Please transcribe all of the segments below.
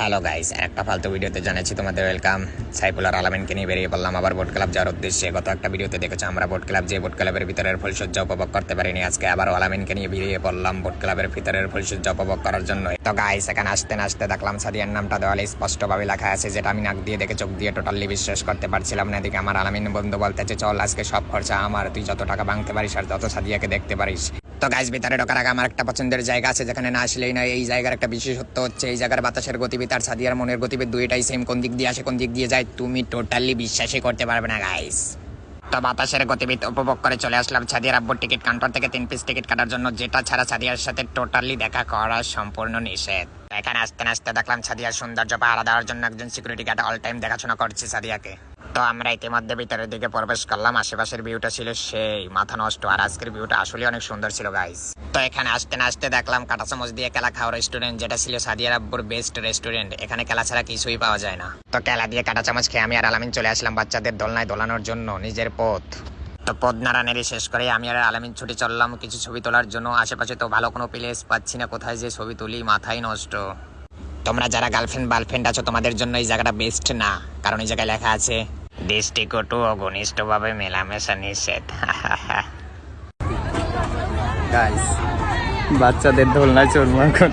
Hello guys একটা ফালতু ভিডিওতে জানাচ্ছি তোমাদের ওয়েলকাম সাইফুল আর আলামিনকে নিয়ে বেরিয়ে পড়লাম আবার বোট ক্লাব যাওয়ার উদ্দেশ্যে। গত একটা ভিডিওতে দেখেছি, আমরা বোট ক্লাব যে বোট ক্লাবের ভিতরের ফুলসজ্জা উপভোগ করতে পারিনি। আজকে আবার আলামিনকে নিয়ে বেরিয়ে পড়লাম বোট ক্লাবের ভিতরের ফুলসজ্জা উপভোগ করার জন্য। তো গাইস এখানে আসতে না আসতে দেখলাম সাদিয়ার নামটা দেওয়ালে স্পষ্টভাবে লেখা আছে, যেটা আমি নাক দিয়ে দেখে চোখ দিয়ে টোটালি বিশ্বাস করতে পারছিলাম না। এদিকে আমার আলামিন বন্ধু বলতেছে, চল, আজকে সব খরচা আমার। তুই যত টাকা ভাঙতে পারিস আর যত সাদিয়াকে দেখতে পারিস। তো গাইস ভিতরে ঢোকার আগে আমার একটা পছন্দের জায়গা আছে, যেখানে না আসলেই না এই জায়গার একটা বিশেষত্ব হচ্ছে, এই জায়গার বাতাসের গতিবিদ আর সাদিয়ার মনের গতিবিদ দুইটাই সেম কোন দিক দিয়ে আসে, কোন দিক দিয়ে যায়, তুমি টোটালি বিশ্বাসই করতে পারবে না গাইস তো বাতাসের গতিবিদ উপভোগ করে চলে আসলাম সাদিয়ার আব্বুর টিকিট কাউন্টার থেকে, তিন পিস টিকিট কাটার জন্য, যেটা ছাড়া ছাদিয়ার সাথে টোটালি দেখা করা সম্পূর্ণ নিষেধ। এখানে আসতে আসতে দেখলাম ছাদিয়ার সৌন্দর্য পাহারা দেওয়ার জন্য একজন সিকিউরিটি গার্ড অল টাইম দেখাশোনা করছে সাদিয়াকে। তো আমরা ইতিমধ্যে ভিতরের দিকে প্রবেশ করলাম। আশেপাশের ভিউটা ছিল সেই, মাথা নষ্ট। আর আজকের ভিউটা আসলে অনেক সুন্দর ছিল গাইস তো এখানে আসতে না আসতে দেখলাম কাটা চামচ দিয়ে কেলা খাওয়া রেস্টুরেন্ট যেটা ছিল সাদিয়ার আব্বুর বেস্ট রেস্টুরেন্ট এখানে কেলা ছাড়া কিছুই পাওয়া যায় না। তো কেলা দিয়ে কাটা চামচ খেয়ে আমি আর আলামিন চলে আসলাম বাচ্চাদের দোলনায় দোলানোর জন্য, নিজের পথ। তো পদ নাড়ানাড়ি শেষ করে আমি আর আলামিন ছুটি চললাম কিছু ছবি তোলার জন্য। আশেপাশে তো ভালো কোনো প্লেস পাচ্ছি না, কোথায় যে ছবি তুলি মাথায় নষ্ট। তোমরা যারা গার্লফ্রেন্ড বার্লফ্রেন্ড আছো, তোমাদের জন্য এই জায়গাটা বেস্ট না। কারণ এই জায়গায় লেখা আছে দৃষ্টিকটু ও ঘনিষ্ঠভাবে মেলামেশা নিষেধ বাচ্চাদের দোলনা চড়বো এখন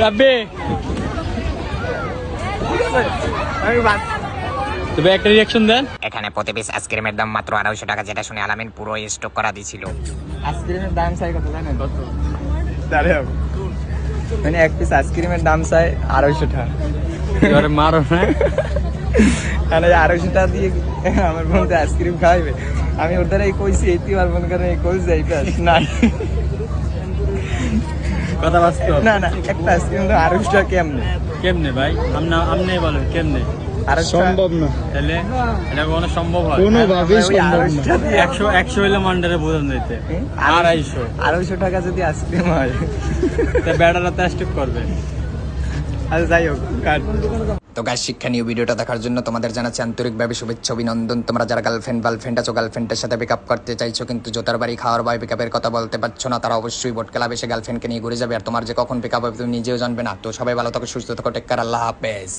রাব্বি। তবে একটা রিয়াকশন দেন। এখানে প্রতি পিস আইসক্রিমের দাম মাত্র আড়াইশো টাকা যেটা শুনে আলামিন পুরো স্টক করা দিছিল। আইসক্রিমের দাম চাই কত জানেন? কত? মানে এক পিস আইসক্রিমের দাম চাই আড়াইশো টাকা। এবারে মারো না মানে আড়াইশো টাকা দিয়ে আমার বন্ধু আইসক্রিম খাইবে আমি ওর দ্বারা এই কইছি এই তুই আর মনে করেন এই কইছি নাই। কথা বাস্তব না না একটা আইসক্রিম তো আড়াইশো কেমনে? কেমনে ভাই? আমনা আমনে বলেন কেমনে? সম্ভব না। তাহলে এটা কোনো সম্ভব হয় আড়াইশো টাকা একশো একশো হইলে মান্ডারে বোঝান দিতে আড়াইশো। আড়াইশো টাকা যদি আইসক্রিম হয়। তা বেড়ারা তো স্টেপ করবে। আচ্ছা। তো গাছ শিক্ষণীয় ভিডিওটা দেখার জন্য তোমাদের জানাচ্ছি আন্তরিকভাবে শুভেচ্ছা, অভিনন্দন। তোমরা যারা গার্লফ্রেন্ড গার্লফ্রেন্ড আছো গার্লফ্রেন্ডের সাথে পিক আপ করতে চাইছো, কিন্তু জোতার বাড়ি, খাওয়ার বা পিক আপের কথা বলতে পারছ না, তারা অবশ্যই বোট ক্লাব এসে গার্লফ্রেন্ডকে নিয়ে ঘুরে যাবে। আর তোমার যে কখন পিক আপ হবে তুমি নিজেও জানবে না। তো সবাই ভালো থাকো, সুস্থ থাকো টেক্কার আল্লাহ হাফেজ।